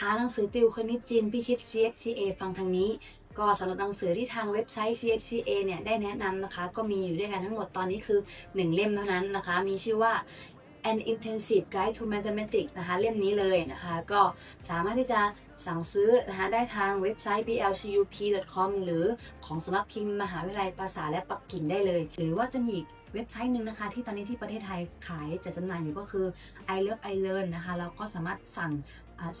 หาหนังสือติวคณิตจีนพิชิต CXCA ฟังทางนี้ ก็สำหรับหนังสือที่ทางเว็บไซต์ CXCA เนี่ยได้แนะนำนะคะ ก็มีอยู่ด้วยกันทั้งหมดตอนนี้คือ 1 เล่มเท่านั้นนะคะ มีชื่อว่า An Intensive Guide to Mathematics นะคะ เล่มนี้เลยนะคะ ก็สามารถที่จะสั่งซื้อนะคะได้ทางเว็บไซต์ blcup.com หรือของสำนักพิมพ์มหาวิทยาลัยภาษาและปักกิ่งได้เลย หรือว่าจะมีอีกเว็บไซต์หนึ่งนะคะ ที่ตอนนี้ที่ประเทศไทยขายจัดจำหน่ายอยู่ก็คือ I Love I Learn นะคะ เราก็สามารถสั่ง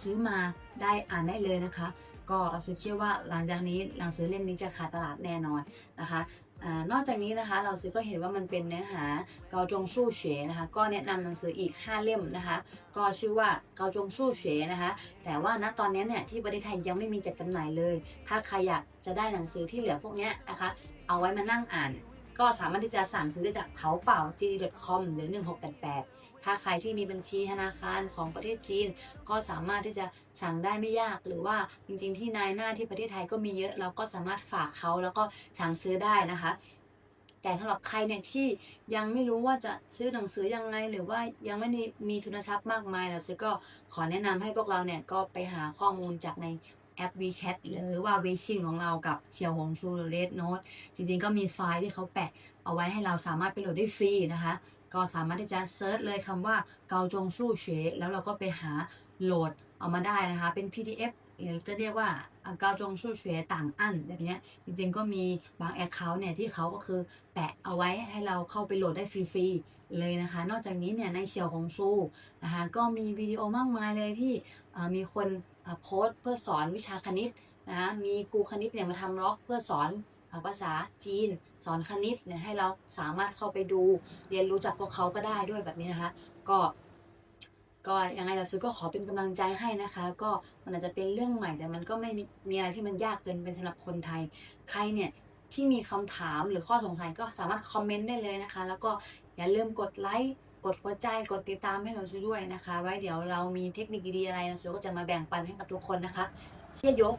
ซื้อมาได้อ่านได้เลยนะคะ ก็เราเชื่อว่าหลังจากนี้หนังสือเล่มนี้จะขาดตลาดแน่นอนนะคะอนอกจากนี้นะคะเราซื้อก็เห็นว่ามันเป็นเนื้อหาเกาจงสู้เฉยนะคะ ก็แนะนำหนังสืออีก 5 เล่มนะคะ ก็ชื่อว่าเกาจงสู้เฉยนะคะ แต่ว่าณตอนนี้เนี่ยที่ประเทศไทยยังไม่มีจัดจำหน่ายเลย ถ้าใครอยากจะได้หนังสือที่เหลือพวกนี้นะคะ เอาไว้มานั่งอ่าน ก็สามารถที่จะสั่งซื้อได้จากเถาเป่า g.com หรือ 1688 ถ้าใครที่มีบัญชีธนาคารของประเทศจีน ก็สามารถที่จะสั่งได้ไม่ยาก หรือว่าจริงๆ ที่นายหน้าที่ประเทศไทยก็มีเยอะ เราก็สามารถฝากเขาแล้วก็สั่งซื้อได้นะคะแต่สำหรับใครเนี่ยที่ยังไม่รู้ว่าจะซื้อหนังสือยังไง หรือว่ายังไม่มีทุนทรัพย์มากมายเราซื้อก็ขอแนะนำให้พวกเราเนี่ยก็ไปหาข้อมูลจากใน แอป WeChat หรือว่า Weixin ของเรากับเสี่ยวหงชูหรือ Red Note จริงๆ ก็มีไฟล์ที่เขาแปะเอาไว้ให้เราสามารถไปโหลดได้ฟรีนะคะ ก็สามารถที่จะเซิร์ชเลยคำว่าเกาจงสู้เฉยแล้วเราก็ไปหาโหลดเอามาได้นะคะ เป็น PDF จะเรียกว่าเกาจงสู้เฉยต่างอันแบบนี้จริงๆก็มีบางแอคเคาท์เนี่ยที่เขาก็คือแปะเอาไว้ให้เราเข้าไปโหลดได้ฟรีๆ เลยนะคะ นอกจากนี้เนี่ยในเสี่ยวหงชูนะคะก็มีวิดีโอมากมายเลยที่มีคนโพสเพื่อสอนวิชาคณิตนะะมีครูคณิตเนี่ยมาทำล็อกเพื่อสอนภาษาจีน สอนคณิตเนี่ยให้เราสามารถเข้าไปดูเรียนรู้จากพวกเขาก็ได้ด้วยแบบนี้นะคะ ก็ก็ยังไงเราซื้อก็ขอเป็นกำลังใจให้นะคะ ก็มันอาจจะเป็นเรื่องใหม่แต่มันก็ไม่มีอะไรที่มันยากเกินเป็นสำหรับคนไทย ใครเนี่ยที่มีคำถามหรือข้อสงสัยก็สามารถคอมเมนต์ได้เลยนะคะ แล้วก็ อย่าลืมกดไลค์กดหัวใจกดติดตามให้เราด้วยนะคะ ไว้เดี๋ยวเรามีเทคนิคดีๆอะไรเราซื้อก็จะมาแบ่งปันให้กับทุกคนนะคะ เชี่ยยก